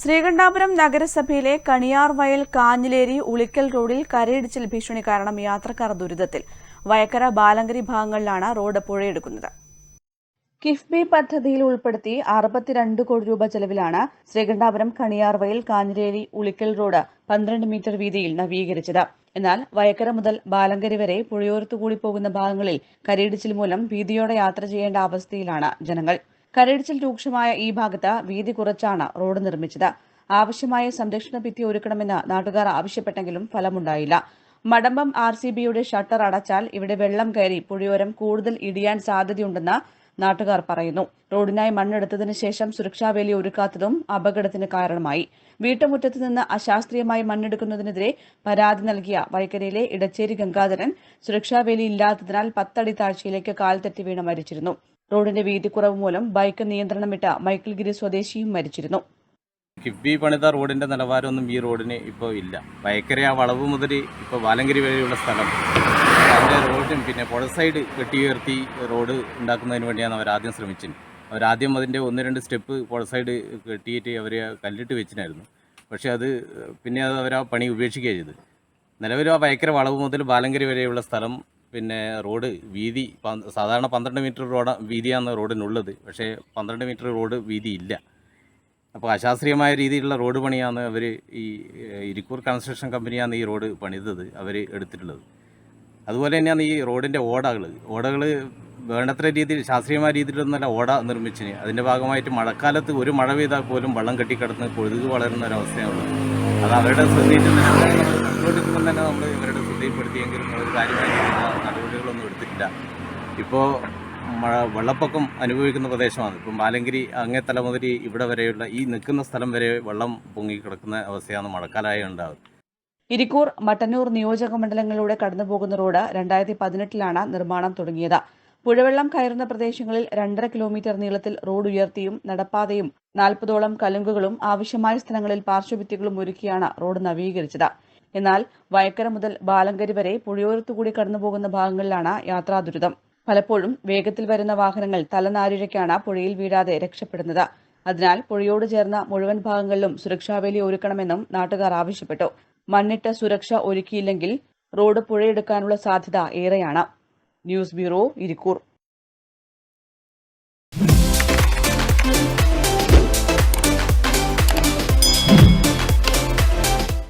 ശ്രീകണ്ഠാപുരം നഗരസഭയിലെ കണിയാർ വയൽ കാഞ്ഞിലേരി ഉളിക്കൽ റോഡിൽ കരയിടിച്ചിൽ ഭീഷണി കാരണം യാത്രക്കാർ ദുരിതത്തിൽ. വയക്കര ബാലങ്കരി ഭാഗങ്ങളിലാണ് റോഡ് പുഴയെടുക്കുന്നത്. കിഫ്ബി പദ്ധതിയിൽ ഉൾപ്പെടുത്തി അറുപത്തിരണ്ട് കോടി രൂപ ചെലവിലാണ് ശ്രീകണ്ഠാപുരം കണിയാർ വയൽ കാഞ്ഞിലേരി ഉളിക്കൽ റോഡ് പന്ത്രണ്ട് മീറ്റർ വീതിയിൽ നവീകരിച്ചത്. എന്നാൽ വയക്കര മുതൽ ബാലങ്കരി വരെ പുഴയോരത്തുകൂടി പോകുന്ന ഭാഗങ്ങളിൽ കരയിടിച്ചിൽ മൂലം ഭീതിയോടെ യാത്ര ചെയ്യേണ്ട അവസ്ഥയിലാണ് ജനങ്ങൾ. കരയിടിച്ചിൽ രൂക്ഷമായ ഈ ഭാഗത്ത് വീതി കുറച്ചാണ് റോഡ് നിർമ്മിച്ചത്. ആവശ്യമായ സംരക്ഷണ ഭിത്തി ഒരുക്കണമെന്ന് നാട്ടുകാർ ആവശ്യപ്പെട്ടെങ്കിലും ഫലമുണ്ടായില്ല. മടമ്പം ആർ സി ബിയുടെ ഷട്ടർ അടച്ചാൽ ഇവിടെ വെള്ളം കയറി പുഴയോരം കൂടുതൽ ഇടിയാൻ സാധ്യതയുണ്ടെന്ന് നാട്ടുകാർ പറയുന്നു. റോഡിനായി മണ്ണെടുത്തതിനു ശേഷം സുരക്ഷാവേലി ഒരുക്കാത്തതും അപകടത്തിന് കാരണമായി. വീട്ടുമുറ്റത്ത് നിന്ന് അശാസ്ത്രീയമായി മണ്ണെടുക്കുന്നതിനെതിരെ പരാതി നൽകിയ വൈക്കരയിലെ ഇടച്ചേരി ഗംഗാധരൻ സുരക്ഷാവേലി ഇല്ലാത്തതിനാൽ പത്തടി താഴ്ചയിലേക്ക് കാൽ തെറ്റി വീണ് മരിച്ചിരുന്നു. റോഡിന്റെ വീതിക്കുറവ് മൂലം ബൈക്ക് നിയന്ത്രണം വിട്ട മൈക്കിൾഗിരി സ്വദേശിയും മരിച്ചിരുന്നു. കിഫ്ബി പണിത റോഡിന്റെ നിലവാരമൊന്നും ഈ റോഡിന് ഇപ്പോൾ ഇല്ല. വയക്കര ആ വളവ് മുതൽ ഇപ്പോൾ വാലങ്കിരി വരെയുള്ള സ്ഥലം. അതിന്റെ റോഡും പിന്നെ പുഴ സൈഡ് കെട്ടിയുയർത്തി റോഡ് ഉണ്ടാക്കുന്നതിന് വേണ്ടിയാണ് അവർ ആദ്യം ശ്രമിച്ചത്. അവരാദ്യം അതിന്റെ ഒന്ന് രണ്ട് സ്റ്റെപ്പ് പുഴ സൈഡ് കെട്ടിയിട്ട് അവർ കല്ലിട്ട് വെച്ചിനായിരുന്നു പക്ഷേ അത് പിന്നെ അത് അവർ ആ പണി ഉപേക്ഷിക്കുകയാണ് ചെയ്തത്. നിലവിൽ ആ വയക്കര വളവ് മുതൽ ബാലങ്കരി വരെയുള്ള സ്ഥലം പിന്നെ റോഡ് വീതി സാധാരണ പന്ത്രണ്ട് മീറ്റർ റോഡ് വീതിയാണ് റോഡിനുള്ളത്. പക്ഷേ പന്ത്രണ്ട് മീറ്റർ റോഡ് വീതി ഇല്ല അപ്പോൾ അശാസ്ത്രീയമായ രീതിയിലുള്ള റോഡ് പണിയാണ് അവർ ഈ ഇരിക്കൂർ കൺസ്ട്രക്ഷൻ കമ്പനിയാണ് ഈ റോഡ് പണിതത് അവർ എടുത്തിട്ടുള്ളത്. അതുപോലെ തന്നെയാണ് ഈ റോഡിന്റെ ഓടകൾ ഓടകൾ വേണ്ടത്ര രീതിയിൽ ശാസ്ത്രീയമായ രീതിയിലൊന്നല്ല ഓട നിർമ്മിച്ചിന് അതിന്റെ ഭാഗമായിട്ട് മഴക്കാലത്ത് ഒരു മഴ പെയ്താൽ പോലും വെള്ളം കെട്ടിക്കിടന്ന് കൊഴുതു വളരുന്ന ഒരവസ്ഥയാണുള്ളത് അത് അവരുടെ ശ്രദ്ധയിൽ തന്നെ നമ്മൾ ഇവരുടെ ശ്രദ്ധയിൽപ്പെടുത്തിയെങ്കിലും ഒരു കാര്യമായിട്ടുള്ള നടപടികളൊന്നും എടുത്തിട്ടില്ല. ഇപ്പോൾ മഴ വെള്ളപ്പൊക്കം അനുഭവിക്കുന്ന പ്രദേശമാണ്. ഇപ്പം മാലങ്കിരി അങ്ങേ തല മുതൽ ഇവിടെ വരെയുള്ള ഈ നിൽക്കുന്ന സ്ഥലം വരെ വെള്ളം പൊങ്ങി കിടക്കുന്ന അവസ്ഥയാണ് മഴക്കാലമായി ഉണ്ടാകുന്നത് ഇരിക്കൂർ മട്ടന്നൂർ നിയോജക മണ്ഡലങ്ങളിലൂടെ കടന്നുപോകുന്ന റോഡ് രണ്ടായിരത്തി പതിനെട്ടിലാണ് നിർമ്മാണം തുടങ്ങിയത്. പുഴവെള്ളം കയറുന്ന പ്രദേശങ്ങളിൽ രണ്ടര കിലോമീറ്റർ നീളത്തിൽ റോഡ് ഉയർത്തിയും നടപ്പാതയും നാൽപ്പതോളം കലുങ്കുകളും ആവശ്യമായ സ്ഥലങ്ങളിൽ പാർശ്വഭിത്തികളും ഒരുക്കിയാണ് റോഡ് നവീകരിച്ചത്. എന്നാൽ വയക്കര മുതൽ ബാലങ്കരി വരെ പുഴയോരത്തുകൂടി കടന്നുപോകുന്ന ഭാഗങ്ങളിലാണ് യാത്രാ ദുരിതം. പലപ്പോഴും വേഗത്തിൽ വരുന്ന വാഹനങ്ങൾ തലനാരിഴയ്ക്കാണ് പുഴയിൽ വീഴാതെ രക്ഷപ്പെടുന്നത്. അതിനാൽ പുഴയോട് ചേർന്ന മുഴുവൻ ഭാഗങ്ങളിലും സുരക്ഷാവേലി ഒരുക്കണമെന്നും നാട്ടുകാർ ആവശ്യപ്പെട്ടു. മണ്ണിട്ട് സുരക്ഷ ഒരുക്കിയില്ലെങ്കിൽ റോഡ് പുഴയെടുക്കാനുള്ള സാധ്യത ഏറെയാണ്. News bureau Irikkur.